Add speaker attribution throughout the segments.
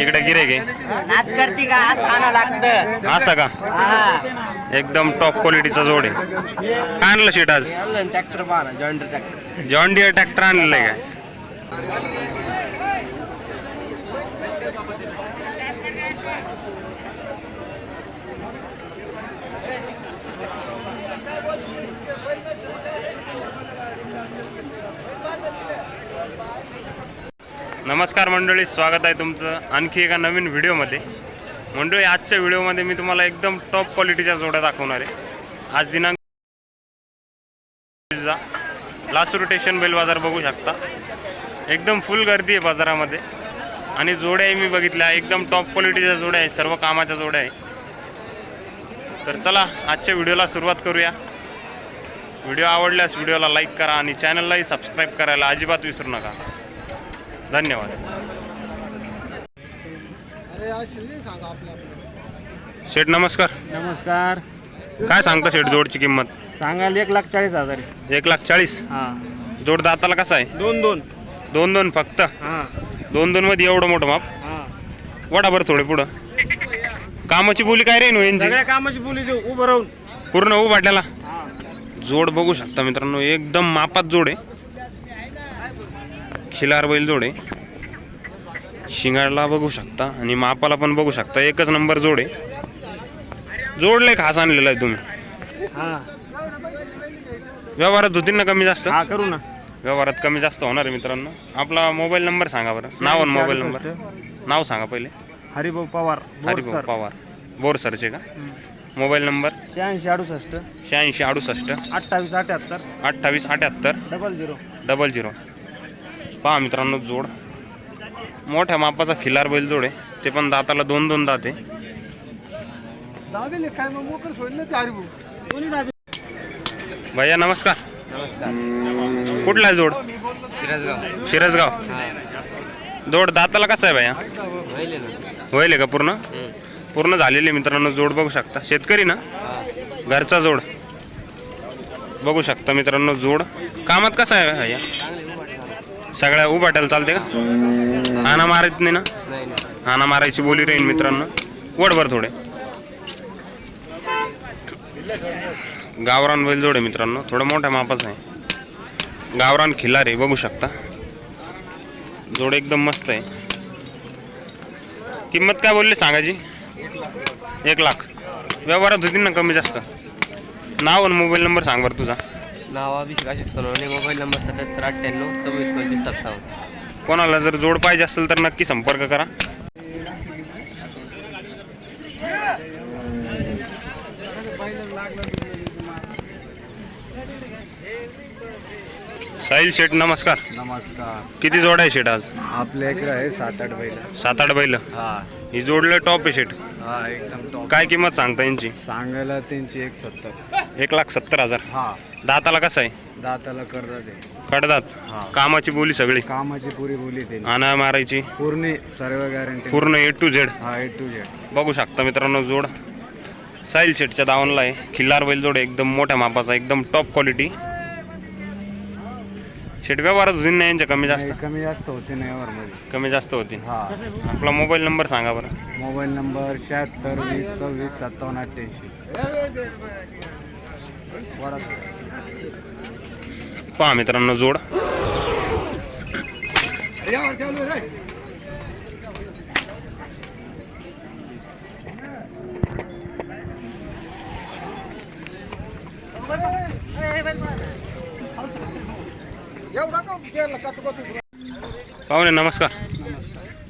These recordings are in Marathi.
Speaker 1: इकडे गिरे गे.
Speaker 2: नाच करते का? असं आणा लागतं.
Speaker 1: असं का?
Speaker 2: हा.
Speaker 1: एकदम टॉप क्वालिटीचा जोड आहे. काय आणलं शेट आज?
Speaker 2: ट्रॅक्टर जॉईंटर ट्रॅक्टर
Speaker 1: जॉन डिअर ट्रॅक्टर आणलेलं आहे काय? नमस्कार मंडळी स्वागत आहे तुमचं आणखी एका नवीन व्हिडिओमध्ये. मंडळी आजच्या व्हिडिओमध्ये मी तुम्हाला एकदम टॉप क्वालिटीच्या जोड्या दाखवणार आहे. आज दिनांक जा. लासूर स्टेशन बैल बाजार बघू शकता. एकदम फुल गर्दी आहे बाजारामध्ये. आणि जोड्याही मी बघितल्या एकदम टॉप क्वालिटीच्या जोड्या आहे सर्व कामाच्या जोड्या आहे. तर चला आजच्या व्हिडिओला सुरुवात करूया. व्हिडिओ आवडल्यास व्हिडिओला लाईक करा आणि चॅनललाही सबस्क्राईब करायला अजिबात विसरू नका. धन्यवाद. शेठ नमस्कार.
Speaker 2: नमस्कार.
Speaker 1: काय सांगता शेठ जोडची किंमत?
Speaker 2: सांगाल एक लाख चाळीस हजार
Speaker 1: एक लाख चाळीस?
Speaker 2: हा.
Speaker 1: जोड दाताला कसा आहे?
Speaker 2: दोन दोन.
Speaker 1: दोन दोन फक्त?
Speaker 2: हा.
Speaker 1: दोन दोन मध्ये एवढं मोठं माप?
Speaker 2: हा.
Speaker 1: वडा बरं थोडे पुढं. कामाची बोली काय रे नो यांची
Speaker 2: सगळ्या कामाची बोली देऊ उभं राहून.
Speaker 1: पूर्ण उभाटल्याला
Speaker 2: हा.
Speaker 1: जोड बघू शकता मित्रांनो एकदम मापात जोड आहे. खिलार बैल जोड. आहे शिंगाडला बघू शकता आणि मापाला पण बघू शकता. एकच नंबर जोड. आहे जोडले खास आणलेला आहे तुम्ही.
Speaker 2: हा.
Speaker 1: व्यवहारात होतील ना कमी जास्त?
Speaker 2: करू ना.
Speaker 1: व्यवहारात कमी जास्त होणार आहे मित्रांनो. आपला मोबाईल नंबर सांगा बरं. नाव आणि मोबाईल नंबर. नाव सांगा पहिले.
Speaker 2: हरिभाऊ पवार
Speaker 1: हरिभाऊ पवार. बोर सरचे का मोबाईल नंबर?
Speaker 2: शहाऐंशी अडुसष्ट.
Speaker 1: शहाऐंशी अडुसष्ट.
Speaker 2: अठ्ठावीस अठ्याहत्तर.
Speaker 1: अठ्ठावीस अठ्याहत्तर.
Speaker 2: Double zero.
Speaker 1: Double zero. पहा मित्रांनो जोड. मोठ्या मापाचा खिलार बैल जोड आहे. ते पण दाताला दोन दोन दात आहे. भैया नमस्कार.
Speaker 2: नमस्कार.
Speaker 1: कुठला आहे जोड?
Speaker 2: सिराजगाव
Speaker 1: शिरसगाव. जोड दाताला कसा आहे भैया? होईल का पूर्ण? पूर्ण झालेले मित्रांनो जोड बघू शकता. शेतकरी ना? घरचा जोड. बघू शकता मित्रांनो जोड. कामात कसा आहे भैया? सगळ्या उभाट्याला चालते का? आणा मारत नाही ना? आणा मारायची बोली राहील मित्रांनो. वडभर थोडे. गावरान बैल जोड मित्रांनो. थोडं मोठ्या मापाचं आहे. गावरान खिल्लार बघू शकता. जोड एकदम मस्त आहे. किंमत काय बोलली सांगायची? एक लाख. व्यवहारात होतील ना कमी जास्त? नाव आणि मोबाईल नंबर सांग बरं तुझा.
Speaker 2: नाव अभिषेक अशोक सोनवणे मोबाईल नंबर सत्याहत्तर अठ्ठ्याण्णव सव्वीस पंचवीस सत्तावन्न.
Speaker 1: कोणाला जर जोड पाहिजे असेल तर नक्की संपर्क करा. साहिल शेठ नमस्कार.
Speaker 3: नमस्कार.
Speaker 1: किती जोड आहे शेठ आज?
Speaker 3: आपल्या इकडे आहे सात आठ बैल.
Speaker 1: सात आठ बैल?
Speaker 3: हा.
Speaker 1: ही जोडलं टॉप आहे शेठ.
Speaker 3: हा एकदम टॉप
Speaker 1: काय किंमत सांगता यांची?
Speaker 3: सांगायला त्यांची एक सत्तर.
Speaker 1: एक लाख सत्तर हजार.
Speaker 3: हा.
Speaker 1: दाताला कसं आहे?
Speaker 3: दाताला कर्ज दे
Speaker 1: कडदात.
Speaker 3: हा.
Speaker 1: कामाची बोली सगळी.
Speaker 3: कामाची पुरी बोली त्यांनी
Speaker 1: आणा मारायची.
Speaker 3: पूर्ण सर्व गॅरंटी
Speaker 1: पूर्ण ए टू झेड
Speaker 3: हा ए टू जेड
Speaker 1: बघू शकता मित्रांनो जोड. साहिल शेटच्या दावणला आहे. खिल्लार बैल जोड आहे, एकदम मोठ्या मापाचा एकदम टॉप क्वालिटी शेट व्यवहारात होतील ना यांच्या कमी जास्त?
Speaker 3: कमी जास्त होते ना यावर मध्ये
Speaker 1: कमी जास्त होतील
Speaker 3: हा.
Speaker 1: आपला मोबाईल नंबर सांगा बरं.
Speaker 3: मोबाईल नंबर शहात्तर वीस सव्वीस सत्तावन्न अठ्ठ्याऐंशी.
Speaker 1: पहा मित्रांनो जोड. पाहुणे नमस्कार.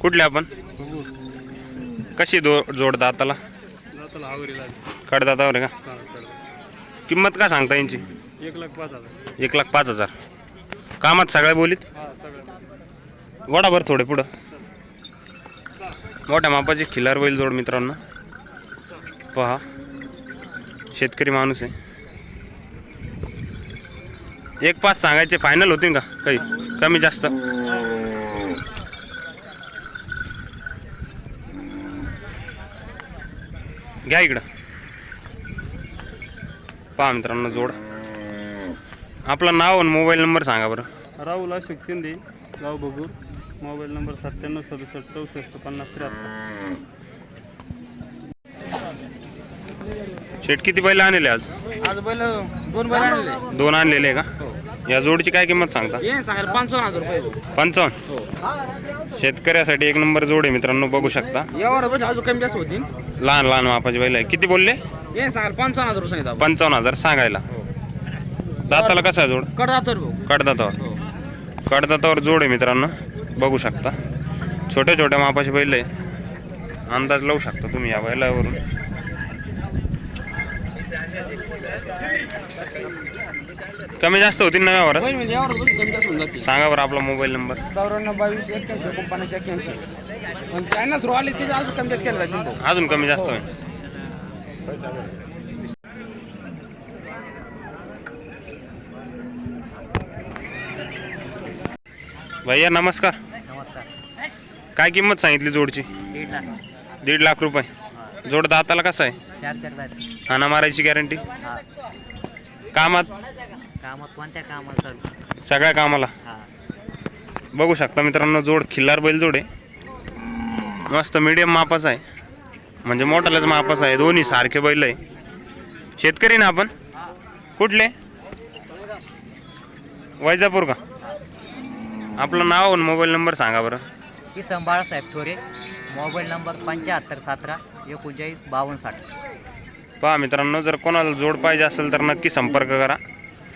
Speaker 1: कुठले आपण? कशी दो जोड दाताला? कडदातावर आहे का? किंमत काय सांगता यांची?
Speaker 2: एक लाख पाच हजार.
Speaker 1: एक लाख पाच हजार कामात सगळ्या बोलीत?
Speaker 2: हा भर
Speaker 1: वडाभर थोडे पुढं. मोठ्या मापाची खिलार बैल जोड मित्रांनो. पहा. शेतकरी माणूस आहे. एक पाच सांगायचे फायनल होतील का? काही कमी जास्त. घ्या इकडं. पहा मित्रांनो जोड. आपलं नाव आणि मोबाईल नंबर सांगा बरं.
Speaker 2: राहुल अशोक शिंदे गाव बघूर
Speaker 3: मोबाईल नंबर सत्त्याण्णव सदुसष्ट चौसष्ट पन्नास त्र्याहत्तर.
Speaker 1: शेट किती बैल आणले आज?
Speaker 3: आज बैल दोन बैल आणले.
Speaker 1: दोन आणलेले आहे का?
Speaker 3: हो.
Speaker 1: या जोडची काय किंमत सांगता?
Speaker 3: सांगायला पंचावन्न हजार रुपये. हो.
Speaker 1: पंचावन्न शेतकऱ्यासाठी एक नंबर जोड आहे मित्रांनो बघू शकता.
Speaker 3: यावर बस अजून कमी जास्त होतील.
Speaker 1: लहान लहान मापाचे बैल आहे. किती बोलले?
Speaker 3: सांगायला पंचावन्न हजार रुपये सांगितलं आपण.
Speaker 1: पंचावन्न हजार सांगायला.
Speaker 3: हो.
Speaker 1: दाताला कसा जोड?
Speaker 3: भाऊ.
Speaker 1: कडदातावर.
Speaker 3: हो.
Speaker 1: कडदातावर जोड आहे मित्रांनो बघू शकता. छोट्या छोट्या मापाचे बैल आहे. अंदाज लावू शकता तुम्ही या बैलावरून. कमी जास्त होतील ना व्यवहारात?
Speaker 3: होईल म्हणजे यावर बस कमी जास्त होऊन जातील.
Speaker 1: सांगा बरं आपला मोबाईल नंबर.
Speaker 3: चौऱ्याण्णव बावीस एक्क्याऐंशी एकोणपन्नास एक्क्याऐंशी. पण चायना थ्रू आले ते अजून कमी जास्त केलं जातील
Speaker 1: अजून कमी जास्त होईल. भैया नमस्कार.
Speaker 2: नमस्कार.
Speaker 1: काय किंमत सांगितली जोडची?
Speaker 2: दीड लाख.
Speaker 1: दीड लाख रुपये. जोड दाताला कसा आहे?
Speaker 2: चार चार जात
Speaker 1: हाना मारायची गॅरंटी
Speaker 2: हा.
Speaker 1: कामात?
Speaker 2: कामात कोणत्या कामाला चालू?
Speaker 1: सगळ्या कामाला?
Speaker 2: हा.
Speaker 1: बघू शकता मित्रांनो जोड खिल्लार बैल जोड आहे. मस्त मीडियम मापाचा आहे. म्हणजे मोठाल्याच मापाचा आहे. दोन्ही सारखे बैल आहे. शेतकरी ना आपण? कुठले? वैजापूर का? आपलं नाव आणि मोबाईल नंबर सांगा बरं.
Speaker 2: किसन बाळासाहेब थोरे मोबाईल नंबर पंच्याहत्तर सतरा एकोणचाळीस बावन्न साठ.
Speaker 1: पहा मित्रांनो जर कोणाला जोड पाहिजे असेल तर नक्की संपर्क करा.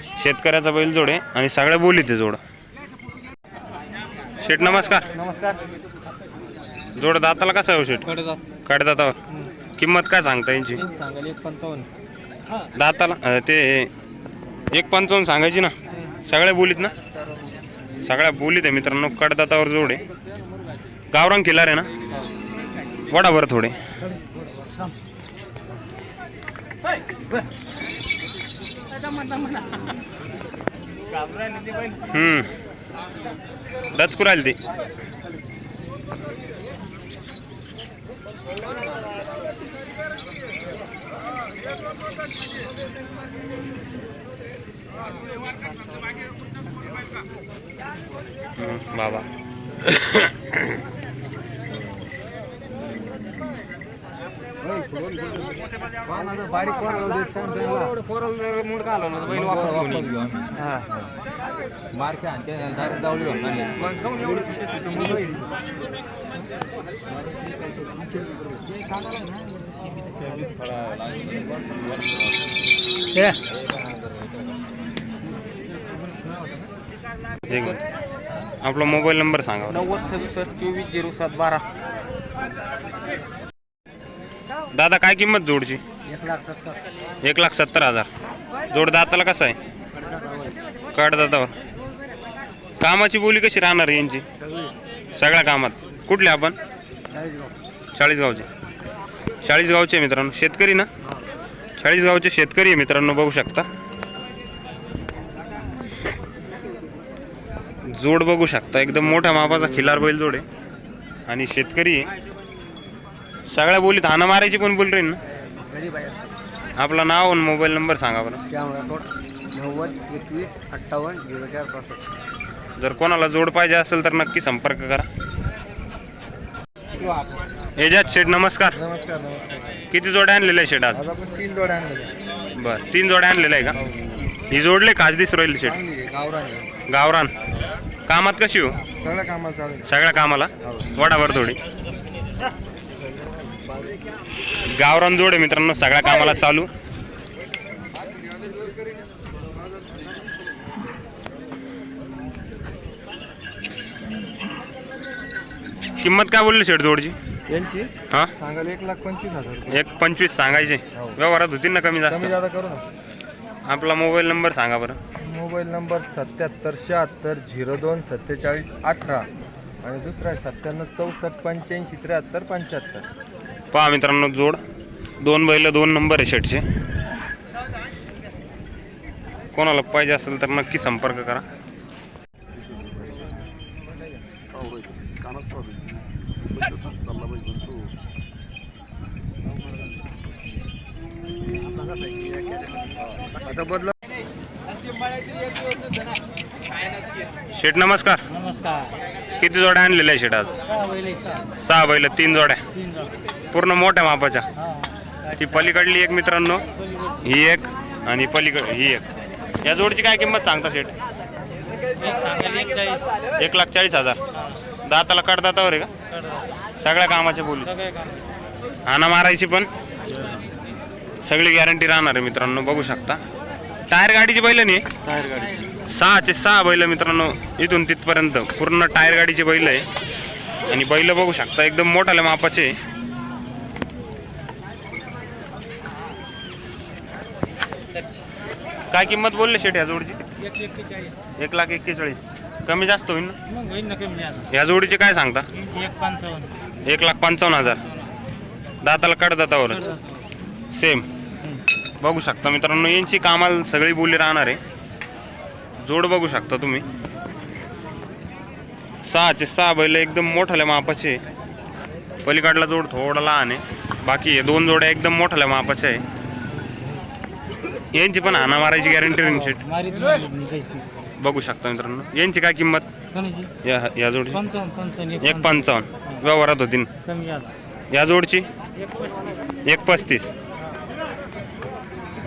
Speaker 1: शेतकऱ्याचा बैल जोड आहे आणि सगळ्या बोली ते जोड. शेठ नमस्कार.
Speaker 3: नमस्कार.
Speaker 1: जोड दाताला कसा आहे हो शेठ?
Speaker 3: कडदात
Speaker 1: कडदातावर किंमत काय सांगता यांची?
Speaker 3: सांगायला एक पंचावन्न.
Speaker 1: दाताला ते एक पंचावन्न सांगायची ना? सगळ्या बोलीत ना? सगळ्या बोलीत आहे मित्रांनो कडदातावर जोड आहे. गावरांग किल्लार आहे ना? वडा बरं थोडे. हम्म डचकू राहील ती हम्म, बाबा
Speaker 3: बारीक पोरं मूड का आलो बैल वापस घेऊन मार्के आणते डायरेक्ट जावली
Speaker 1: ठीक आहे. आपला मोबाईल नंबर सांगा
Speaker 3: नव्वद सदुसष्ट चोवीस झिरो सात बारा
Speaker 1: दादा काय किंमत जोडची?
Speaker 2: एक लाख सत्तर.
Speaker 1: एक लाख सत्तर हजार. जोड दाताला कसं आहे? कड दातावर कामाची बोली कशी राहणार यांची? सगळ्या कामात. कुठले आपण? चाळीसगावचे. चाळीसगावचे मित्रांनो. शेतकरी ना? चाळीसगावचे शेतकरी आहे मित्रांनो बघू शकता. जोड बघू शकता. एकदम मोठ्या मापाचा खिलार बैल जोड आहे. आणि शेतकरी आहे. सगळ्या बोलीत हाना मारायची पण बोल राहील ना.
Speaker 2: गरीब आहे
Speaker 1: आपलं नाव आणि मोबाईल नंबर सांगा बरं.
Speaker 2: श्याम राठोड नव्वद एकवीस अठ्ठावन्न झिरो चार पासष्ट.
Speaker 1: जर कोणाला जोड पाहिजे असेल तर नक्की संपर्क करा. एजाज शेठ नमस्कार.
Speaker 3: नमस्कार नमस्कार.
Speaker 1: किती जोड्या आणलेल्या आहे शेठ आज?
Speaker 3: आज आपण तीन जोड्या आणल्या
Speaker 1: बर तीन जोड्या आणलेल्या आहे का? ही जोडले काच दिस राहील शेठ?
Speaker 3: चांगली आहे गावरान
Speaker 1: गावरान. कामात कशी हो?
Speaker 3: सगळ्या कामाला चालू आहे.
Speaker 1: सगळ्या कामाला? वडाभर थोडी. गावरान जोड आहे मित्रांनो सगळ्या कामाला चालू. किंमत काय बोलली शेठ जोडची?
Speaker 3: यांची?
Speaker 1: हा?
Speaker 3: सांगायला एक लाख पंचवीस हजार रुपये.
Speaker 1: एक पंचवीस सांगायचे.
Speaker 3: हो.
Speaker 1: व्यवहारात होतील ना कमी
Speaker 3: कमी
Speaker 1: जास्त
Speaker 3: जादा करू ना.
Speaker 1: आपला मोबाईल नंबर सांगा बरं.
Speaker 3: मोबाईल नंबर सत्याहत्तर शहात्तर झिरो दोन सत्तेचाळीस अठरा. आणि दुसरा आहे सत्त्याण्णव चौसष्ट पंच्याऐंशी त्र्याहत्तर पंच्याहत्तर.
Speaker 1: पहा मित्रांनो जोड. दोन बैल दोन नंबर आहे शेटचे कोणाला पाहिजे असेल तर नक्की संपर्क करा.
Speaker 3: आता बदला
Speaker 1: शेठ नमस्कार.
Speaker 2: नमस्कार.
Speaker 1: किती जोड्या आणलेल्या आहे शेट आज? सहा बैल तीन जोड्या. पूर्ण मोठ्या मापाच्या. ती पलीकडली एक मित्रांनो. ही एक आणि पलीकड ही एक. या जोडीची काय किंमत सांगता शेट एक लाख चाळीस हजार. दाताला कडदातावर आहे का? सगळ्या कामाच्या बोली. आणा मारायची पण. सगळी गॅरंटी राहणार आहे मित्रांनो. बघू शकता. टायर गाडीची बैल नाही
Speaker 3: टायर गाडी
Speaker 1: सहाचे सहा बैल मित्रांनो इथून तिथपर्यंत. पूर्ण टायर गाडीची बैल आहे. आणि बैल बघू शकता एकदम मोठाल्या मापाचे. काय किंमत बोलले शेट या जोडीची? एक लाख एक्केचाळीस. कमी जास्त होईल ना? या जोडीचे काय सांगता? एक लाख पंचावन्न हजार. दाताला कड सेम. बघू शकता मित्रांनो यांची कामाला सगळी बोली राहणार आहे. जोड बघू शकता तुम्ही. सहाचे सहा बैल एकदम मोठाल्या मापाचे. पलीकडला जोड थोडा लहान आहे. बाकी हे दोन जोड्या एकदम मोठाल्या मापाच्या आहे. यांची पण हाना मारायची गॅरंटी रिंग शेट बघू शकता मित्रांनो. यांची काय किंमत? या या जोडची. एक पंचावन्न. व्यवहारात होती ना. या जोडची? एक पस्तीस.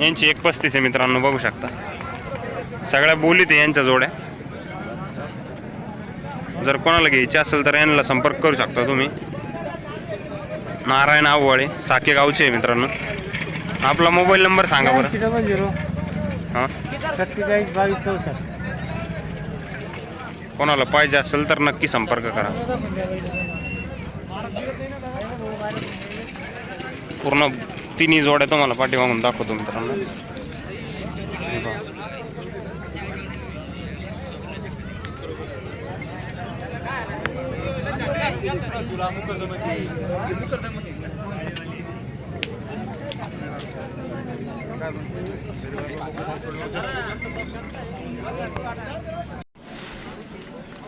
Speaker 1: यांची एक पस्तीस आहे मित्रांनो बघू शकता. सगळ्या बोलीत आहे यांच्या जोड्या. जर कोणाला घ्यायची असेल तर यांना संपर्क करू शकता तुम्ही. नारायण आववाळे साके गावचे आहे मित्रांनो. आपला मोबाईल नंबर सांगा बरं.
Speaker 2: Double zero.
Speaker 1: हां.
Speaker 2: सत्तेचाळीस बावीस चौसष्ट.
Speaker 1: कोणाला पाहिजे असेल तर नक्की संपर्क करा. पूर्ण तिन्ही जोड्या तुम्हाला पाठीमागून दाखवतो मित्रांनो. पहा.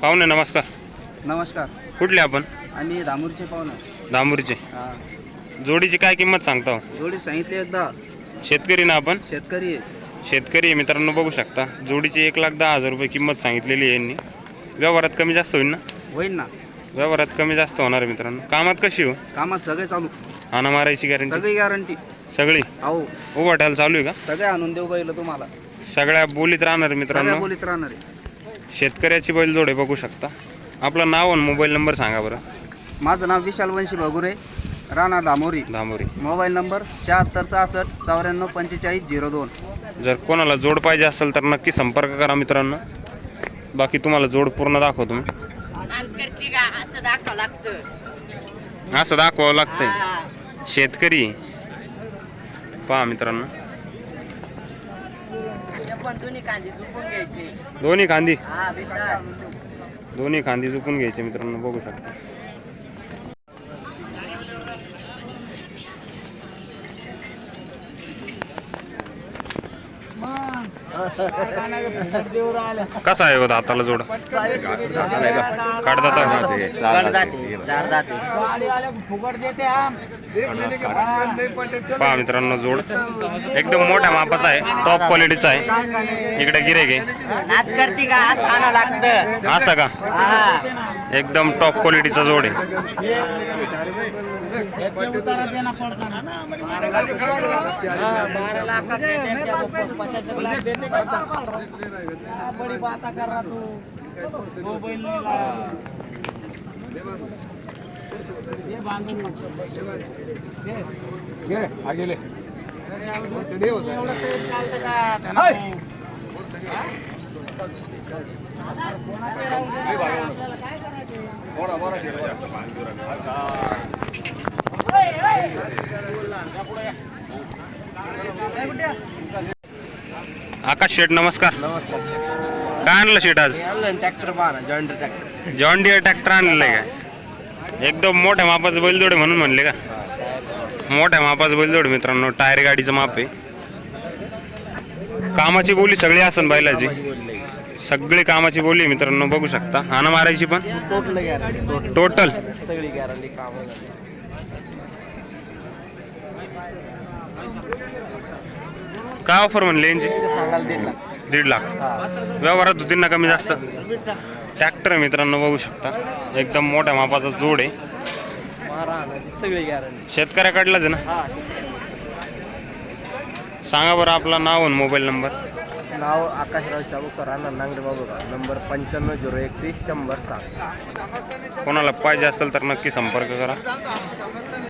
Speaker 1: पाहुणे नमस्कार.
Speaker 2: नमस्कार.
Speaker 1: कुठले आपण?
Speaker 2: आम्ही दामूरचे पाहुणे.
Speaker 1: दांबूरचे जोडीची काय किंमत सांगता हो?
Speaker 2: जोडी सांगितली एकदा.
Speaker 1: शेतकरी ना आपण?
Speaker 2: शेतकरी आहे.
Speaker 1: शेतकरी आहे मित्रांनो बघू शकता. जोडीची एक लाख दहा हजार रुपये किंमत सांगितलेली आहे यांनी. व्यवहारात कमी जास्त होईल ना?
Speaker 2: होईल ना.
Speaker 1: व्यवहारात कमी जास्त होणार आहे मित्रांनो. कामात कशी हो?
Speaker 2: कामात सगळे चालू.
Speaker 1: हाना मारायची गॅरंटी
Speaker 2: सगळी गॅरंटी
Speaker 1: सगळी?
Speaker 2: अहो
Speaker 1: उभाटायला चालू आहे का?
Speaker 2: सगळे आणून देऊ बैल तुम्हाला.
Speaker 1: सगळ्या बोलीत राहणार आहे
Speaker 2: सगळ्या
Speaker 1: मित्रांनो
Speaker 2: बोलीत राहणार आहे.
Speaker 1: शेतकऱ्याची बैलजोड आहे बघू शकता. आपलं नाव आणि मोबाईल नंबर सांगा बरं.
Speaker 2: माझं नाव विशाल वंशी भगुरे. राणा दामोरी.
Speaker 1: दांबोरी
Speaker 2: मोबाईल नंबर शहात्तर सहासष्ट चौऱ्याण्णव पंचेचाळीस झिरो दोन.
Speaker 1: जर कोणाला जोड पाहिजे असेल तर नक्की संपर्क करा मित्रांनो. बाकी तुम्हाला जोड पूर्ण दाखवतो मी.
Speaker 4: असं दाखवावं लागतं
Speaker 1: असं दाखवावं लागतंय.
Speaker 4: हा.
Speaker 1: शेतकरी. पहा मित्रांनो.
Speaker 4: हे पण दोन्ही कांदे झुकून घ्यायचे.
Speaker 1: दोन्ही खांदी.
Speaker 4: हा बिंदास
Speaker 1: दोन्ही खांदी चुकून घ्यायचे मित्रांनो. बघू शकता. कसा आहे होता हाताला जोड? काढता
Speaker 4: चार दाते
Speaker 1: पहा मित्रांनो जोड. एकदम मोठ्या मापाचा आहे टॉप क्वालिटीचा आहे. इकडे गिरे घे
Speaker 4: नाच करते का? असं
Speaker 1: का?
Speaker 4: हा.
Speaker 1: एकदम टॉप क्वालिटीचा जोड आहे.
Speaker 4: का? का?
Speaker 1: आकाश शेठ नमस्कार.
Speaker 2: नमस्कार
Speaker 1: काय आणलं शेठ आज?
Speaker 2: Tractor tractor
Speaker 1: John Deere tractor आणलेलं आहे काय? एकदम मोठ्या मापाचं बैलजोड आहे म्हणून म्हणले का? मोठ्या मापाचं बैलजोड मित्रांनो टायर गाडीचं माप आहे. कामाची बोली सगळी असन बैलाची. सगळी कामाची बोली आहे मित्रांनो बघू शकता. हाना मारायची पण?
Speaker 2: टोटल गॅरंटी
Speaker 1: टोटल
Speaker 2: सगळी गॅरंटी काम
Speaker 1: काय ऑफर म्हणले यांची?
Speaker 2: सांगाल दीड लाख.
Speaker 1: दीड लाख. व्यवहारात कमी जास्त? ट्रॅक्टर मित्रांनो बघू शकता. एकदम मोठ्या मापाचा जोड आहे.
Speaker 5: सगळी गॅरंटी
Speaker 1: शेतकऱ्याकडलाच आहे ना? सांगा बरं आपला नाव आणि मोबाईल नंबर
Speaker 6: नाव आकाशराव चालू सर राहणार नांगरे बाबू नंबर पंच्याण्णव झिरो एकतीस शंभर सात.
Speaker 1: कोणाला पाहिजे असेल तर नक्की संपर्क करा.